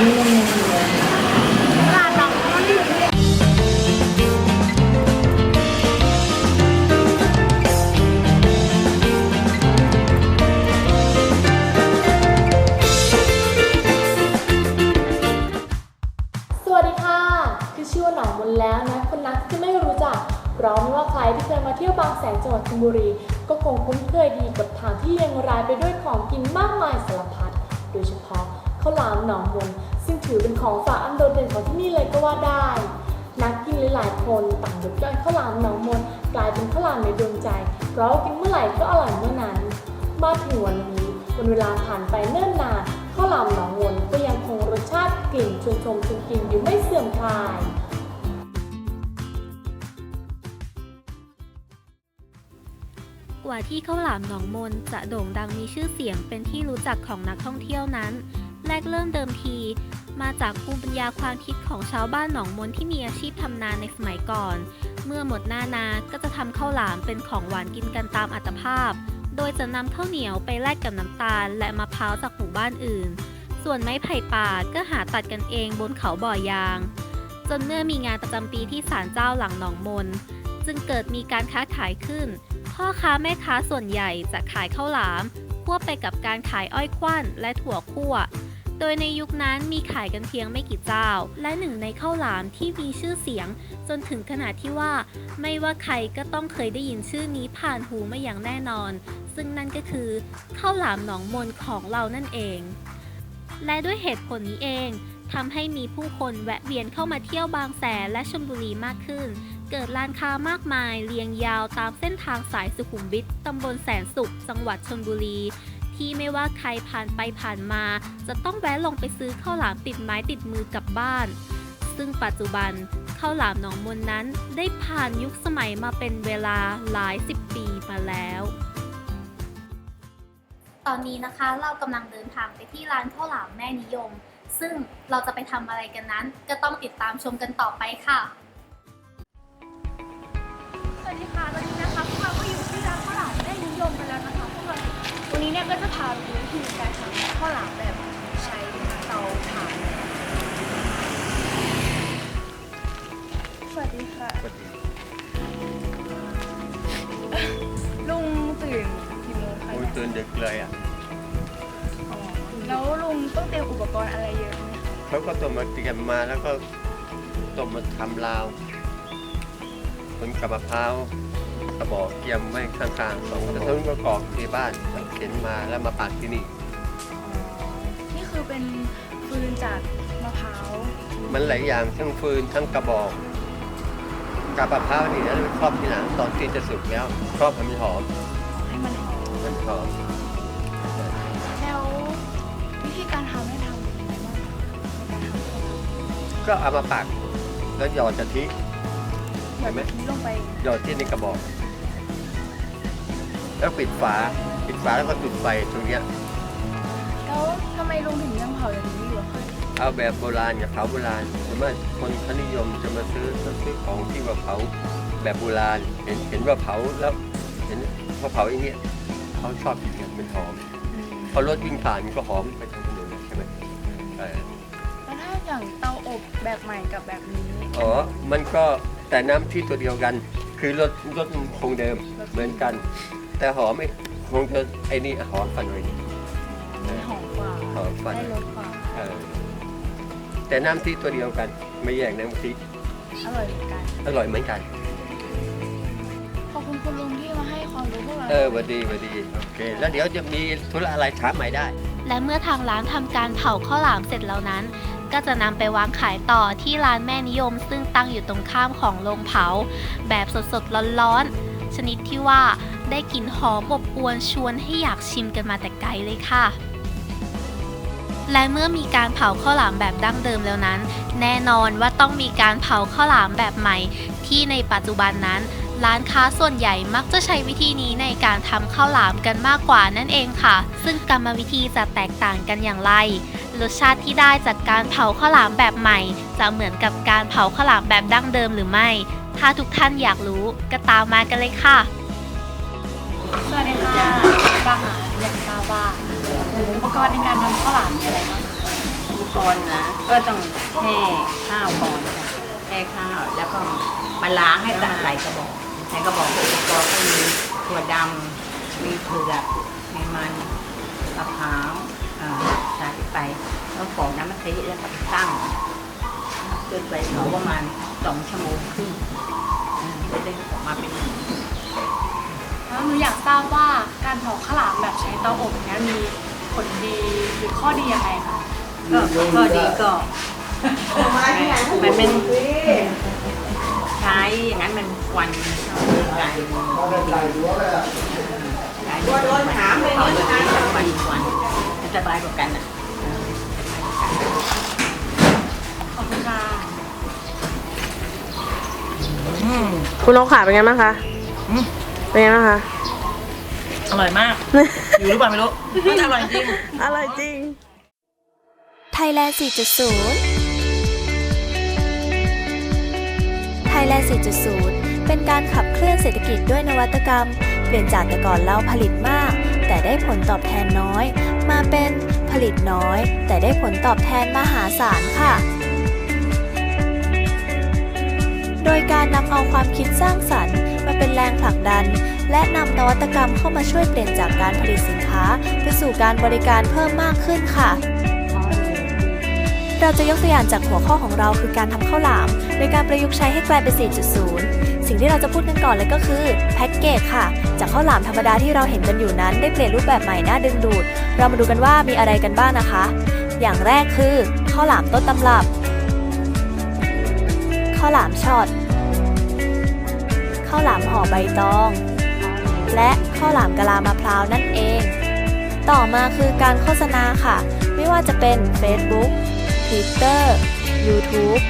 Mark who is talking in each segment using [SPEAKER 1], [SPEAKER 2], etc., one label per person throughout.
[SPEAKER 1] สวัสดีค่ะ คือชื่อว่าหนองมนแล้วนะ คนนักที่ไม่รู้จักราะไม่ว่าใครที่เคยมาเที่ยวบางแสนจังหวัดชลบุรี ก็คงคุ้นเคยดีกับทางที่เรียงรายไปด้วยของกินมากมายสารพัด โดยเฉพาะ ข้าวหลามหนองมนซึ่งถือเป็นของฝากอันโดดเด่นของที่นี่เลยก็ว่าได้ นักกินหลายๆคนต่างยกย่องข้าวหลามหนองมนกลายเป็นข้าวหลามในดวงใจ เพราะกินเมื่อไหร่ก็อร่อยเมื่อนั้น มาถึงวันนี้วันเวลาผ่านไปเนิ่นนานข้าวหลามหนองมนก็ยังคงรสชาติกลิ่นชวนชมชวนกินอยู่ไม่เสื่อมคลาย
[SPEAKER 2] กว่าที่ข้าวหลามหนองมนจะโด่งดังมีชื่อเสียงเป็นที่รู้จักของนักท่องเที่ยวนั้น แรกเริ่มเดิมที มาจากภูมิปัญญาความคิดของชาวบ้านหนองมนที่มีอาชีพทำนาในสมัยก่อน เมื่อหมดหน้านาก็จะทำข้าวหลามเป็นของหวานกินกันตามอัตภาพ โดยจะนำข้าวเหนียวไปแลกกับน้ำตาล และมะพร้าวจากหมู่บ้านอื่น ส่วนไม้ไผ่ป่าก็หาตัดกันเองบนเขาบ่อยาง จนเมื่อมีงานประจำปีที่ศาลเจ้าหลังหนองมน จึงเกิดมีการค้าขายขึ้น พ่อค้าแม่ค้าส่วนใหญ่จะขายข้าวหลามควบไปกับการขายอ้อยควันและถั่วคั่ว โดยในยุคนั้นมีขายกันเพียงไม่กี่เจ้า และหนึ่งในข้าวหลามที่มีชื่อเสียง จนถึงขนาดที่ว่า ไม่ว่าใครก็ต้องเคยได้ยินชื่อนี้ผ่านหูมาอย่างแน่นอน ซึ่งนั่นก็คือข้าวหลามหนองมนของเรานั่นเอง และด้วยเหตุผลนี้เองทำให้มีผู้คนแวะเวียนเข้ามาเที่ยวบางแสนและชลบุรีมากขึ้น เกิดร้านค้ามากมายเรียงยาวตามเส้นทางสายสุขุมวิทตำบลแสนสุข จังหวัดชลบุรี ที่ไม่ว่าใครผ่านไปผ่านมา จะต้องแวะลงไปซื้อข้าวหลามติดไม้ติดมือกลับบ้าน ซึ่งปัจจุบันข้าวหลามหนองมนนั้นได้ผ่านยุคสมัยมาเป็นเวลาหลายสิบปีมาแล้ว ตอนนี้นะคะเรากำลังเดินทางไปที่ร้านข้าวหลามแม่นิยม ซึ่งเราจะไปทำอะไรกันนั้น ก็ต้องติดตามชมกันต่อไปค่ะ
[SPEAKER 3] สวัสดีค่ะ ตอนนี้นะคะพวกเราก็อยู่ที่ร้านข้าวหลามได้นิยมไปแล้วนะคะพ วกเราวันนี้เนี่ยก็จะพาไปดูวิธีการทำข้าวหลามแบบใช้เตาถ่านสวัสดีค่ะลุงตื่นกี่โมงคะ
[SPEAKER 4] โอ้ยตื่นดึกเลยอะ
[SPEAKER 3] อ๋อแล้วลุงต้องเตรียมอุปกรณ์อะไรเยอะไหมคะ
[SPEAKER 4] เขาก็ต้มมาเตรียมมาแล้วก็ต้มมาทำลาวผลกับมะพร้าว กระบอกเกียมไว้ข้างๆสองแต่ทั้งก็กรอกที่บ้านเข็นมาแล้วมาปาดที่นี่
[SPEAKER 3] อ๋อนี่คือเป็นฟืนจากมะพร้าว
[SPEAKER 4] มันหลายอย่างทั้งฟืนทั้งกระบอกกับมะพร้าวนี่แล้วครอบทีหลังตอนที่จะสุกแล้ว ครอบให้มันหอม
[SPEAKER 3] ให้มันหอม
[SPEAKER 4] มันหอม
[SPEAKER 3] แล้ววิธีการทำให้ทำเป็นยังไงบ้างคะในการทำข้าวหลาม
[SPEAKER 4] ก็เอามาปักแล้วหยอดกะทิ
[SPEAKER 3] หยอดกะทิลงไป
[SPEAKER 4] หยอดที่ในกระบอก แล้วปิดฝา ปิดฝาแล้วก็จุดไฟตรงเนี้ย
[SPEAKER 3] แล้วทำไมลุงถึงยังเผาอย่างนี้อยู่อะคะ
[SPEAKER 4] เอาแบบโบราณกับเผาโบราณส่วนมากคนเขานิยมจะมาซื้อซื้อของที่ว่าเผาแบบโบราณ เห็นเห็นว่าเผาแล้วเห็นพอเผาอย่างเงี้ยเขาชอบกินกันมันหอมพอรถวิ่งผ่านมันก็หอมไปทางถนนเลยใช่ไหมเออ
[SPEAKER 3] แล้วถ้าอย่างเตาอบแบบใหม่กับแบบนี้
[SPEAKER 4] อ๋อ มันก็แต่น้ำที่ตัวเดียวกัน คือรสรสคงเดิมเหมือนกัน แต่หอมไม่คงจะไอ้นี่หอมฟันหน่อยนึง
[SPEAKER 3] มันหอมกว่า
[SPEAKER 4] หอมฟัน
[SPEAKER 3] ได้รสกว่า
[SPEAKER 4] เออแต่น้ำที่ตัวเดียวกัน ไม่แยกน้ำที่
[SPEAKER 3] อร่อยเหมือนกัน
[SPEAKER 4] อร่อยเหมือนกัน
[SPEAKER 3] ขอบคุณคุณลุงที่มาให้ความรู้พวกเรา
[SPEAKER 4] เออหวัดดีหวัดดีโอเค แล้วเดี๋ยวจะมีธุระอะไรถามใหม่ได้
[SPEAKER 2] และเมื่อทางร้านทำการเผาข้าวหลามเสร็จแล้วนั้น ก็จะนำไปวางขายต่อที่ร้านแม่นิยม ซึ่งตั้งอยู่ตรงข้ามของโรงเผา แบบสดๆร้อนๆ ชนิดที่ว่าได้กลิ่นหอมอบอวนชวนให้อยากชิมกันมาแต่ไกลเลยค่ะ และเมื่อมีการเผาข้าวหลามแบบดั้งเดิมแล้วนั้น แน่นอนว่าต้องมีการเผาข้าวหลามแบบใหม่ ที่ในปัจจุบันนั้น ร้านค้าส่วนใหญ่มักจะใช้วิธีนี้ในการทำข้าวหลามกันมากกว่านั่นเองค่ะ ซึ่งกรรมวิธีจะแตกต่างกันอย่างไรรสชาติที่ได้จากการเผาข้าวหลามแบบใหม่ จะเหมือนกับการเผาข้าวหลามแบบดั้งเดิมหรือไม่ ถ้าทุกท่านอยากรู้ก็ตามมากันเลยค่ะ
[SPEAKER 3] สวัสดีค่ะบางหาอยากทราบว่าอุปกรณ์ในการทำข้าวหลามมีอะไรบ้างคะ
[SPEAKER 5] ก่อนนะก็ต้องแช่ข้าวก่อนจ้ะแช่ข้าวแล้วก็มาล้างให้ใส่กระบอกในกระบอกอุปกรณ์ก็มีถั่วดำมีเผือกมีมันมะพร้าวอ่าใส่ไปแล้วฟองน้ำมันตีแล้วก็ไปตั้ง จนไปเผาประมาณสองชั่วโมงครึ่งอ่าจะได้ออกมาเป็น
[SPEAKER 6] แล้วหนูอยากทราบว่าการเผาข้าวหลามแบบใช้เตาอบเนี้ยมีผลดีหรือข้อดียังไงคะ
[SPEAKER 5] ก็ก็ดีก็มันเป็นใช้อย่างนั้นมันควันกลายเป็นกลายเป็นร้อนหามเลยนะควันควันจะสบายกว่ากันอะ
[SPEAKER 6] คุณ
[SPEAKER 7] นกขาเป็นไงบ้างคะเป็นไงบ้างคะ
[SPEAKER 8] อร่อยมาก อยู่หรือเปล่าไม่รู้น่าจะอร่อยจริง
[SPEAKER 7] อร่อยจริง
[SPEAKER 9] Thailand 4.0 Thailand 4.0 เป็นการขับเคลื่อนเศรษฐกิจด้วยนวัตกรรม เปลี่ยนจากแต่ก่อนเราผลิตมาก แต่ได้ผลตอบแทนน้อย มาเป็นผลิตน้อย แต่ได้ผลตอบแทนมหาศาลค่ะ การนำเอาความคิดสร้างสรรค์มาเป็นแรงผลักดัน และนำนวัตกรรมเข้ามาช่วยเปลี่ยนจากการผลิตสินค้า ไปสู่การบริการเพิ่มมากขึ้นค่ะ เราจะยกตัวอย่างจากหัวข้อของเราคือการทำข้าวหลามโดยการประยุกต์ใช้ให้กลายเป็น 4.0 สิ่งที่เราจะพูดกันก่อนเลยก็คือแพ็กเกจค่ะ จากข้าวหลามธรรมดาที่เราเห็นกันอยู่นั้น ได้เปลี่ยนรูปแบบใหม่น่าดึงดูด เรามาดูกันว่ามีอะไรกันบ้างนะคะ อย่างแรกคือข้าวหลามต้นตำรับข้าวหลามช็อต ข้าวหลามห่อใบตอง และข้าวหลามกะลามะพร้าวนั่นเอง ต่อมาคือการโฆษณาค่ะ ไม่ว่าจะเป็น Facebook Twitter YouTube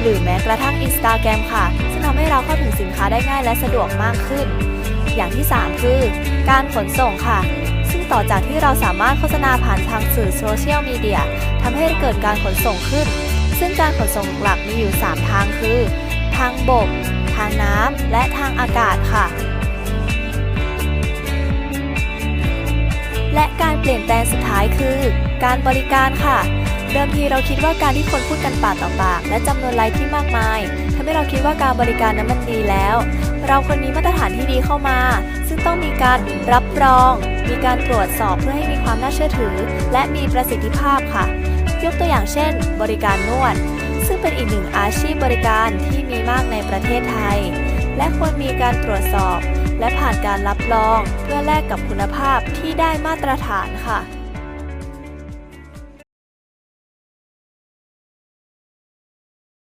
[SPEAKER 9] หรือแม้กระทั่ง Instagram ค่ะ ซึ่งทำให้เราเข้าถึงสินค้าได้ง่ายและสะดวกมากขึ้น อย่างที่ 3 คือ การขนส่งค่ะ ซึ่งต่อจากที่เราสามารถโฆษณาผ่านทางสื่อโซเชียลมีเดียทำให้เกิดการขนส่งขึ้น ซึ่งการขนส่งหลักมีอยู่ 3 ทางคือ ทางบก ทางน้ำและทางอากาศค่ะ และการเปลี่ยนแปลงสุดท้ายคือ การบริการค่ะ เดิมทีเราคิดว่าการที่คนพูดกันปากต่อปาก และจำนวนไลค์ที่มากมายทำให้เราคิดว่าการบริการนั้นมันดีแล้ว เราควรมีมาตรฐานที่ดีเข้ามา ซึ่งต้องมีการรับรอง มีการตรวจสอบเพื่อให้มีความน่าเชื่อถือ และมีประสิทธิภาพค่ะ ยกตัวอย่างเช่น บริการนวด ซึ่งเป็นอีกหนึ่งอาชีพบริการที่มีมากในประเทศไทย และควรมีการตรวจสอบ และผ่านการรับรอง เพื่อแลกกับคุณภาพที่ได้มาตรฐานค่ะ